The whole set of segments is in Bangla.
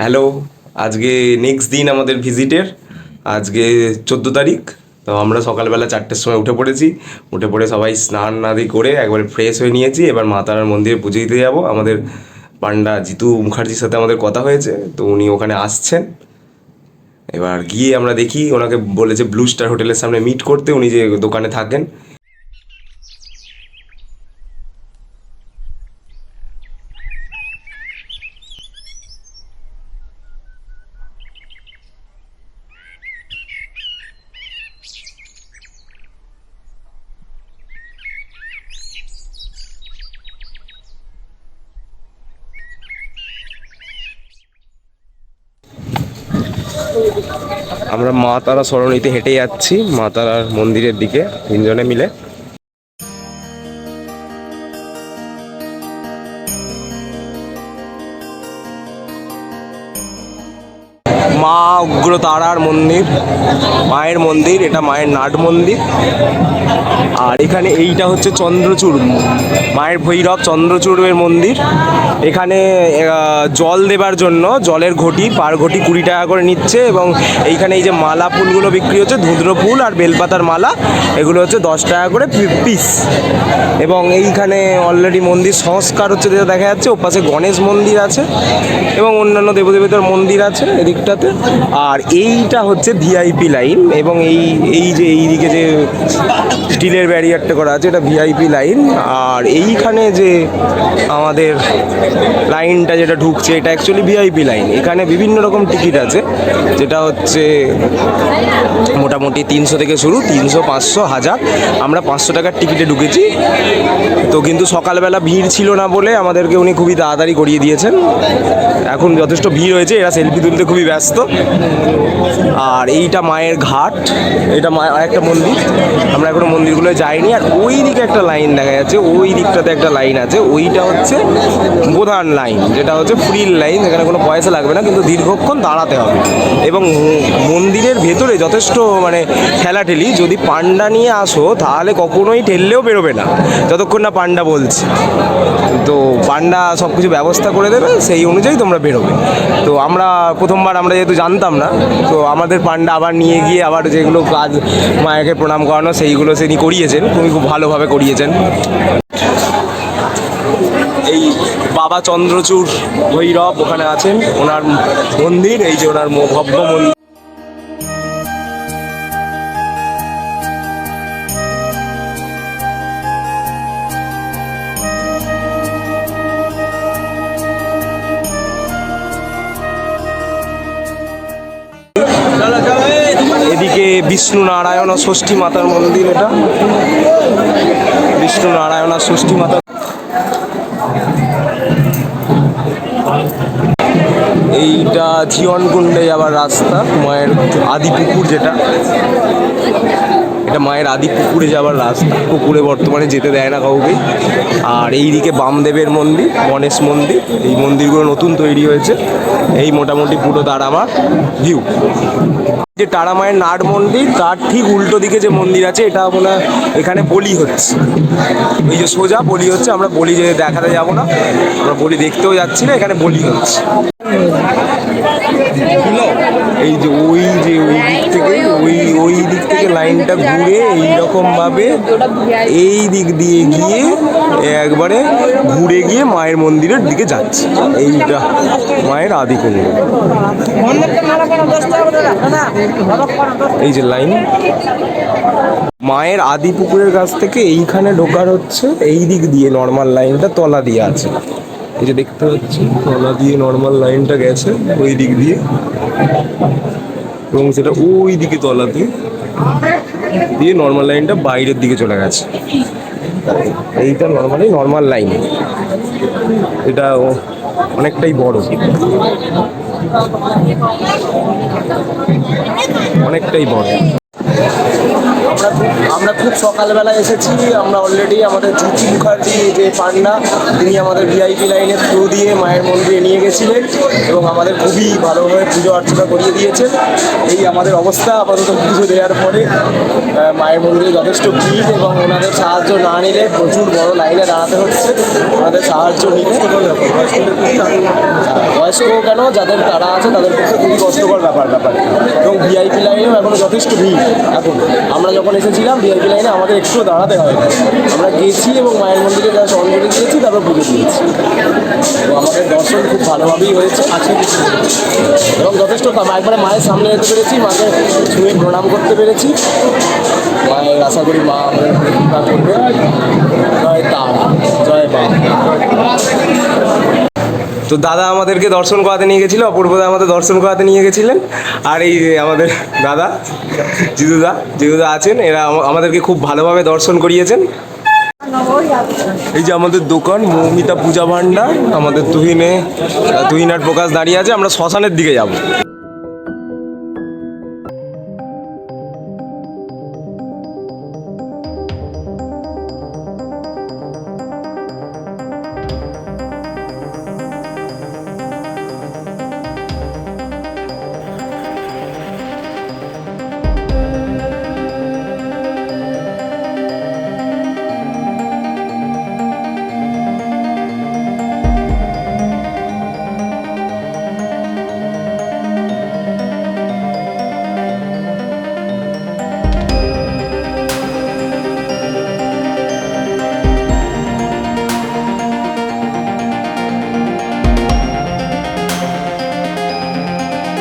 হ্যালো আজকে নেক্সট দিন আমাদের ভিজিটের আজকে চোদ্দ তারিখ, তো আমরা সকালবেলা চারটের সময় উঠে পড়েছি। উঠে পড়ে সবাই স্নান আদি করে একবারে ফ্রেশ হয়ে নিয়েছি। এবার মা তারার মন্দিরে পুজো দিতে যাব। আমাদের পান্ডা জিতু মুখার্জির সাথে আমাদের কথা হয়েছে, তো উনি ওখানে আসছেন। এবার গিয়ে আমরা দেখি, ওনাকে বলেছে ব্লু স্টার হোটেলের সামনে মিট করতে। উনি যে দোকানে থাকেন আমরা মা তারা সরণিতে হেঁটে যাচ্ছি মা তারার মন্দিরের দিকে তিনজনে মিলে। মা উগ্র তারার মন্দির, মায়ের মন্দির, এটা মায়ের নাট মন্দির। আর এখানে এইটা হচ্ছে চন্দ্রচূড়, মায়ের ভৈরব চন্দ্রচূড়ের মন্দির। এখানে জল দেবার জন্য জলের ঘটি, পার ঘটি কুড়ি টাকা করে নিচ্ছে এবং এইখানে এই যে মালা ফুলগুলো বিক্রি হচ্ছে, ধুদ্র ফুল আর বেলপাতার মালা, এগুলো হচ্ছে দশ টাকা করে পিস। এবং এইখানে অলরেডি মন্দির সংস্কার হচ্ছে যেটা দেখা যাচ্ছে, ওপাশে গণেশ মন্দির আছে এবং অন্যান্য দেবদেবতার মন্দির আছে এদিকটাতে। আর এইটা হচ্ছে ভিআইপি লাইন এবং এই এই যে এইদিকে যে স্টিলের ব্যারিয়ারটা করা আছে, এটা ভিআইপি লাইন। আর এইখানে যে আমাদের লাইনটা যেটা ঢুকছে, এটা অ্যাকচুয়ালি ভিআইপি লাইন। এখানে বিভিন্ন রকম টিকিট আছে, যেটা হচ্ছে মোটামুটি তিনশো থেকে শুরু, তিনশো, পাঁচশো, হাজার। আমরা পাঁচশো টাকার টিকিটে ঢুকেছি। তো কিন্তু সকালবেলা ভিড় ছিল না বলে আমাদেরকে উনি খুবই তাড়াতাড়ি করিয়ে দিয়েছেন। এখন যথেষ্ট ভিড় হয়েছে, এরা সেলফি তুলতে খুবই ব্যস্ত। আর এইটা মায়ের ঘাট, এটা মা একটা মন্দির। আমরা এখনও মন্দিরগুলো যাইনি, আর ওই দিকে একটা লাইন দেখা যাচ্ছে, ওই দিকটাতে একটা লাইন আছে, ওইটা হচ্ছে প্রধান লাইন, যেটা হচ্ছে ফ্রি লাইন, এখানে কোনো পয়সা লাগবে না, কিন্তু দীর্ঘক্ষণ দাঁড়াতে হবে। এবং মন্দিরের ভেতরে যথেষ্ট মানে ঠেলাঠেলি, যদি পান্ডা নিয়ে আসো, তাহলে কখনোই ঠেললেও বেরোবে না, যতক্ষণ না পান্ডা বলছে। তো পান্ডা সব কিছু ব্যবস্থা করে দেবে, সেই অনুযায়ী তোমরা বেরোবে। তো আমরা প্রথমবার আমরা যেহেতু জানতাম না, তো আমাদের পান্ডা আবার নিয়ে গিয়ে আবার যেগুলো কাজ মায়াকে প্রণাম করানো সেইগুলো তিনি করিয়েছেন তুমি খুব ভালোভাবে করিয়েছেন। এই বাবা চন্দ্রচূড় ভৈরব ওখানে আছেন, ওনার মন্দির, এই যে ওনার ভব্য মন্দির। বিষ্ণু নারায়ণ ষষ্ঠী মাতার মন্দির এটা। বিষ্ণু নারায়ণ ষষ্ঠী মাতা এইটা জীবনকুণ্ডে যাওয়ার রাস্তা মায়ের আদি পুকুর যেটা। এটা মায়ের আদি পুকুরে যাওয়ার রাস্তা। পুকুরে বর্তমানে যেতে দেয় না কাউকে। আর এইদিকে বামদেবের মন্দির, গণেশ মন্দির, এই মন্দিরগুলো নতুন তৈরি হয়েছে। এই মোটামুটি পুরো তারামার ভিউ যে তারামায়ের নাট মন্দির, তার ঠিক উল্টো দিকে যে মন্দির আছে, এটা হয় এখানে বলি হচ্ছে। এই যে সোজা বলি হচ্ছে, আমরা বলি যে দেখাতে যাব না। আমরা বলি দেখতেও যাচ্ছি না, এখানে বলি হচ্ছে। এই যে ওই যে ওই দিক থেকে, ওই ওই দিক থেকে লাইনটা ঘুরে এইরকম ভাবে এই দিক দিয়ে গিয়ে একবারে ঘুরে গিয়ে মায়ের মন্দিরের দিকে যাচ্ছে। এইটা মায়ের আদি কুণ্ড। এই যে লাইন। মায়ের আদি পুকুরের কাছ থেকে এইখানে ঢোকার হচ্ছে, এই দিক দিয়ে নর্মাল লাইনটা তলা দিয়ে আছে। এই যে দেখতে পাচ্ছি তলা দিয়ে নর্মাল লাইনটা গেছে, ওই দিক দিয়ে। এবং সেটা ওই দিকে তলাতে দিয়ে নর্মাল লাইনটা বাইরের দিকে চলে গেছে। এইটা নর্মালি নর্মাল লাইন এটা অনেকটাই বড়। অনেকটাই বড়। আমরা খুব সকালবেলা এসেছি, আমরা অলরেডি আমাদের জ্যোতি মুখার্জি যে পান্ডা, তিনি আমাদের ভিআইপি লাইনের থ্রু দিয়ে মায়ের মন্দিরে নিয়ে গেছিলেন এবং আমাদের খুবই ভালোভাবে পুজো অর্চনা করিয়ে দিয়েছেন। এই আমাদের অবস্থা, আপাতত পুজো দেওয়ার পরে মায়ের মন্দিরে যথেষ্ট ভিড় এবং ওনাদের সাহায্য না নিলে প্রচুর বড় লাইনে দাঁড়াতে হচ্ছে। ওনাদের সাহায্য নিলে বয়স্ক কেন? যাদের তারা আছে তাদের পক্ষে খুবই কষ্টকর ব্যাপার ব্যাপার। এবং ভিআইপি লাইনেও এখনও যথেষ্ট ভিড়। এখন আমরা যখন এসেছিলাম ভিআইপি লাইনে আমাদের একটু দাঁড়াতে হয় আমরা গেছি এবং মায়ের মন্দিরে যা অঞ্জলি দিয়েছি, তারপর পুজো দিয়েছি। তো আমাদের দর্শন খুব ভালোভাবেই হয়েছে। আছে এবং যথেষ্ট একবারে মায়ের সামনে যেতে পেরেছি, মাকে ছুঁয়ে প্রণাম করতে পেরেছি। মায়ের আশা করি মা আমাদের করবে। জয় তারা, জয় মা তো দাদা আমাদেরকে দর্শন করাতে নিয়ে গেছিল অপূর্বদা আমাদের দর্শন করাতে নিয়ে গেছিলেন। আর এই আমাদের দাদা জিদুদা জিদুদা আছেন, এরা আমাদেরকে খুব ভালোভাবে দর্শন করিয়েছেন। এই যে আমাদের দোকান, মৌমিতা পূজা ভান্ডার আমাদের তুহিনে তুহিনার প্রকাশ দাঁড়িয়ে আছে, আমরা শ্মশানের দিকে যাব।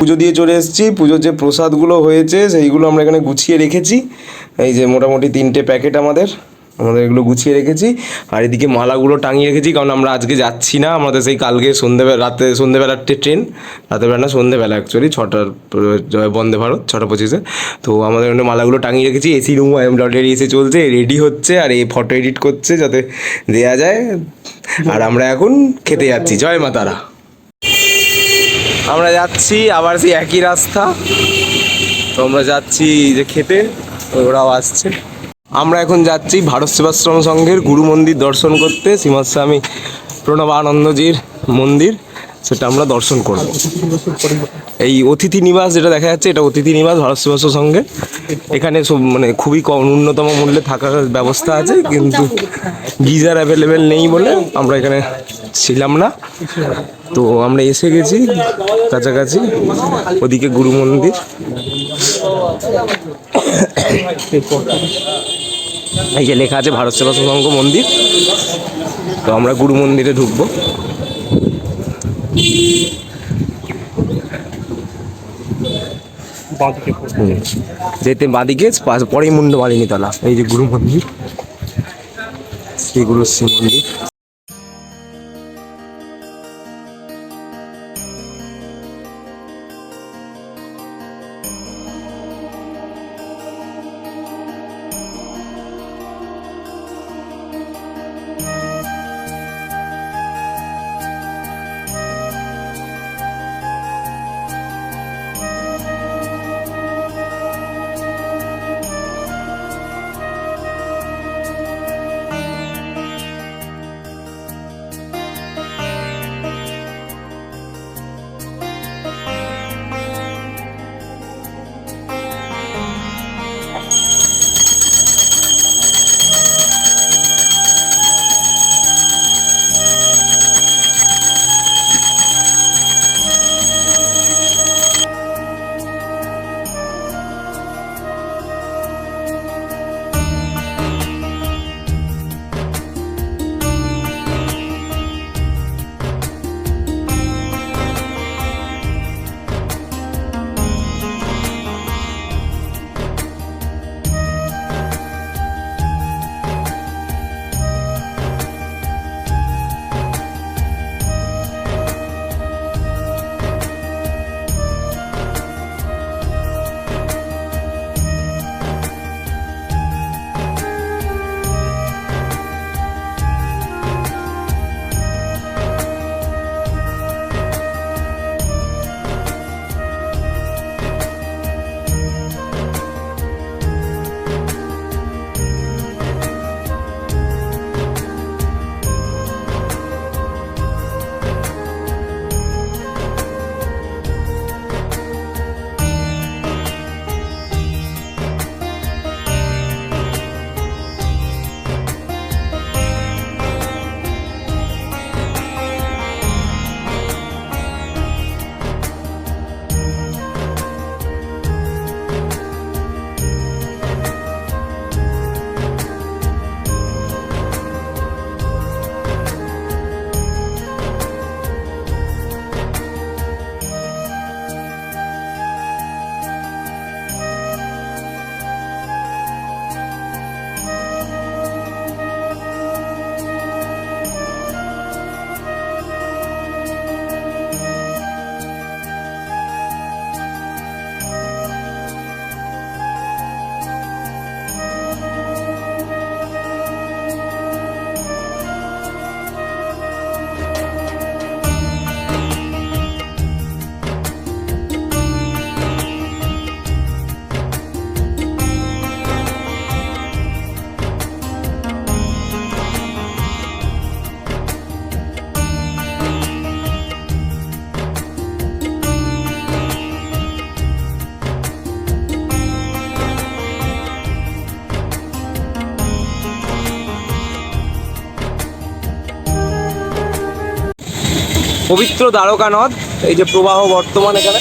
পুজো দিয়ে চলে এসেছি। পুজোর যে প্রসাদগুলো হয়েছে, সেইগুলো আমরা এখানে গুছিয়ে রেখেছি। এই যে মোটামুটি তিনটে প্যাকেট আমাদের আমাদের এগুলো গুছিয়ে রেখেছি। আর এদিকে মালাগুলো টাঙিয়ে রেখেছি, কারণ আমরা আজকে যাচ্ছি না। আমাদের সেই কালকে সন্ধ্যেবেলা রাতে সন্ধ্যেবেলার ট্রেন রাতেবেলা না সন্ধ্যেবেলা অ্যাকচুয়ালি ছটার বন্দে ভারত, ছটা পঁচিশে। তো আমাদের ওখানে মালাগুলো টাঙিয়ে রেখেছি, এসি রুম এমব্রয়ডারি এসে চলছে, রেডি হচ্ছে, আর এই ফটো এডিট করছে যাতে দেয়া যায়। আর আমরা এখন খেতে যাচ্ছি। জয় মা তারা। আমরা যাচ্ছি, আবার সেই একই রাস্তা। তো আমরা যাচ্ছি যে খেতে, ওরাও আসছে। আমরা এখন যাচ্ছি ভারত সেবাশ্রম সংঘের গুরু মন্দির দর্শন করতে শ্রীমৎস্বামী প্রণব প্রণবানন্দজির মন্দির। সেটা আমরা দর্শন করব। এই অতিথি নিবাস যেটা দেখা যাচ্ছে, এটা অতিথি নিবাস, ভারত সেবাশ্রম সংঘে এখানে সব মানে খুবই কম ন্যূনতম মূল্যে থাকার ব্যবস্থা আছে, কিন্তু গিজার অ্যাভেলেবেল নেই বলে আমরা এখানে ছিলাম না। তো আমরা এসে গেছি, কাছাকাছি, ওদিকে গুরু মন্দির। এই যে লেখা আছে, ভারত সেবা সংঘ মন্দির। তো আমরা গুরু মন্দিরে ঢুকবো। যেতে বাদিকে পাশ- পরেই মুন্ড মালিনী তলা এই যে গুরু মন্দির শ্রী গুরু শ্রী মন্দির পবিত্র দ্বারকা নদ এই যে প্রবাহ বর্তমান এখানে।